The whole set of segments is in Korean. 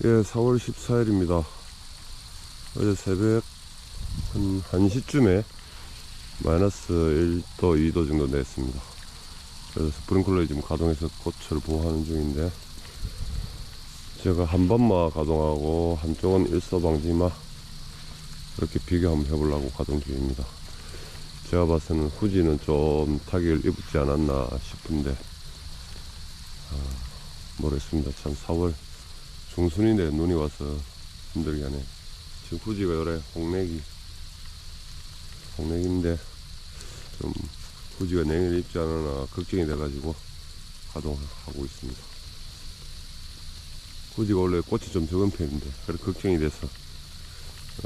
예, 4월 14일입니다. 어제 새벽 한 1시쯤에 마이너스 1도, 2도 정도 냈습니다. 그래서 스프링클러에 지금 가동해서 꽃을 보호하는 중인데, 제가 한 번만 가동하고 한쪽은 일서방지마 이렇게 비교 한번 해보려고 가동 중입니다. 제가 봤을 때는 후지는 좀 타격을 입지 않았나 싶은데, 아, 모르겠습니다. 참 4월 중순인데 눈이 와서 힘들게 하네. 지금 후지가 요래 홍내기, 홍내기인데, 좀 후지가 냉해를 입지 않으나 걱정이 돼가지고 가동하고 있습니다. 후지가 원래 꽃이 좀 적은 편인데, 그래 걱정이 돼서,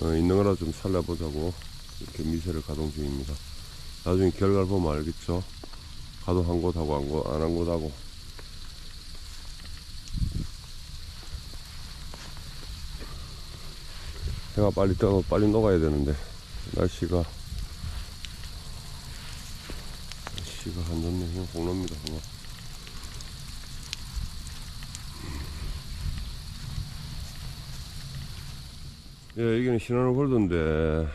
어, 있는 거라 좀 살려보자고 이렇게 미세를 가동 중입니다. 나중에 결과를 보면 알겠죠? 가동한 곳하고 안한 곳하고. 해가 빨리 떠고 빨리 녹아야 되는데, 날씨가, 날씨가 안 좋네. 그냥 공로입니다, 그거. 예, 이게는 신한우 골드인데,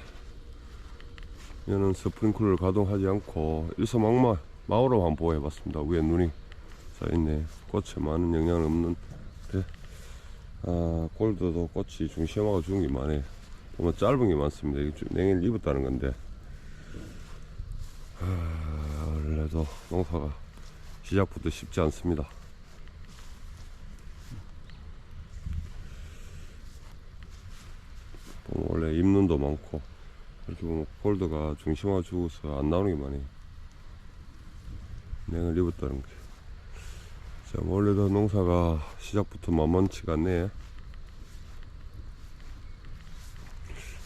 얘는 스프링클러를 가동하지 않고 일서망마 마우로 한번 보호해 봤습니다. 위에 눈이 쌓여있네. 꽃에 많은 영향은 없는 데 아 골드도 꽃이 중심하고 죽은 게 많아요. 보면 짧은 게 많습니다. 이게 좀 냉해를 입었다는 건데 아, 원래도 농사가 시작부터 쉽지 않습니다. 보면 원래 입눈도 많고 이렇게 보면 골드가 중심화 죽어서 안 나오는 게 많아요. 냉을 입었다는 게. 자, 원래도 농사가 시작부터 만만치가 않네.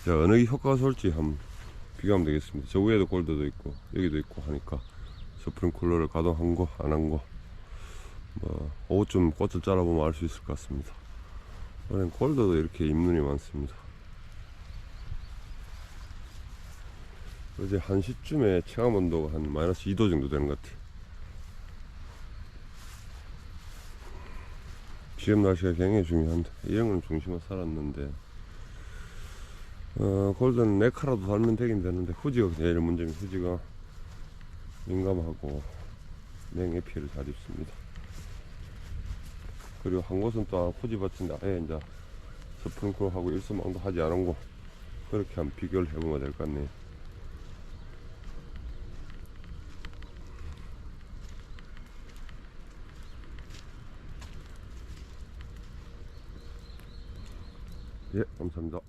자, 어느 게 효과가 좋을지 한번 비교하면 되겠습니다. 저 위에도 골드도 있고, 여기도 있고 하니까, 스프링쿨러를 가동한 거, 안 한 거, 뭐, 오후쯤 꽃을 잘라보면 알 수 있을 것 같습니다. 이번엔 골드도 이렇게 입눈이 많습니다. 어제 1시쯤에 체감 온도가 한 마이너스 2도 정도 되는 것 같아요. 지금 날씨가 굉장히 중요한데, 이런 건 중심에 살았는데, 어, 골드는 네카라도 달면 되긴 되는데, 후지가 제일 문제입니다. 후지가 민감하고, 냉해 피해를 잘 입습니다. 그리고 한 곳은 또 후지 밭인데, 아예 이제 스프링클하고 일수망도 하지 않은 곳, 그렇게 한번 비교를 해보면 될 것 같네요. 예, 감사합니다.